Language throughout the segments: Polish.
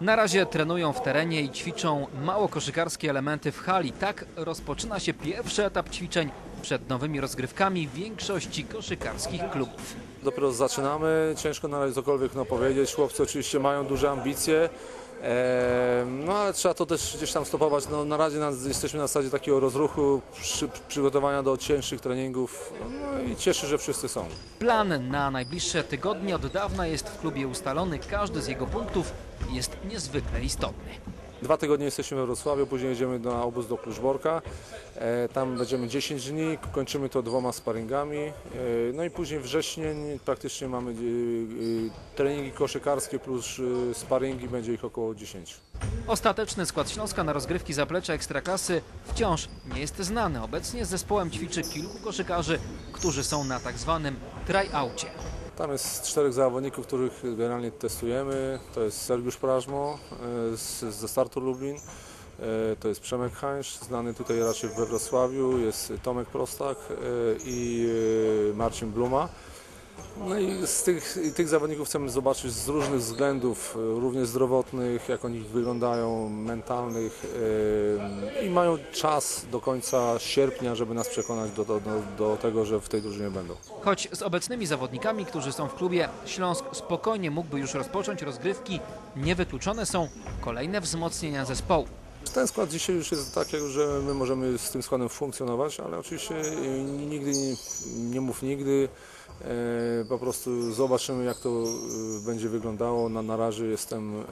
Na razie trenują w terenie i ćwiczą mało koszykarskie elementy w hali. Tak rozpoczyna się pierwszy etap ćwiczeń przed nowymi rozgrywkami większości koszykarskich klubów. Dopiero zaczynamy, ciężko na razie cokolwiek no, powiedzieć. Chłopcy oczywiście mają duże ambicje, no ale trzeba to też gdzieś tam stopować. No, na razie jesteśmy na zasadzie takiego rozruchu, przy, przygotowania do cięższych treningów no i cieszę, że wszyscy są. Plan na najbliższe tygodnie od dawna jest w klubie ustalony. Każdy z jego punktów jest niezwykle istotny. Dwa tygodnie jesteśmy we Wrocławiu, później jedziemy na obóz do Kluczborka. E, tam będziemy 10 dni, kończymy to dwoma sparingami. E, no i później wrześnień praktycznie mamy e, treningi koszykarskie plus sparingi, będzie ich około 10. Ostateczny skład Śląska na rozgrywki zaplecza Ekstraklasy wciąż nie jest znany. Obecnie z zespołem ćwiczy kilku koszykarzy, którzy są na tak zwanym tryoutie. Tam jest czterech zawodników, których generalnie testujemy. To jest Sergiusz Prażmo e, z, ze Startu Lublin. E, To jest Przemek Hańsz, znany tutaj raczej we Wrocławiu. Jest Tomek Prostak e, i Marcin Bluma. No i z tych, tych zawodników chcemy zobaczyć z różnych względów, e, również zdrowotnych, jak oni wyglądają, mentalnych e, i mają czas do końca sierpnia, żeby nas przekonać do, do, do tego, że w tej drużynie będą. Choć z obecnymi zawodnikami, którzy są w klubie, Śląsk spokojnie mógłby już rozpocząć rozgrywki, niewykluczone są kolejne wzmocnienia zespołu. Ten skład dzisiaj już jest taki, że my możemy z tym składem funkcjonować, ale oczywiście y, nigdy nie, nie mów nigdy. E, Po prostu zobaczymy, jak to y, będzie wyglądało. Na, na razie jestem e,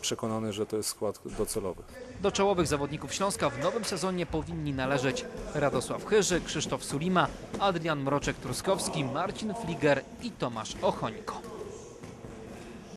przekonany, że to jest skład docelowy. Do czołowych zawodników Śląska w nowym sezonie powinni należeć Radosław Chyży, Krzysztof Sulima, Adrian Mroczek-Truskowski, Marcin Fliger i Tomasz Ochońko.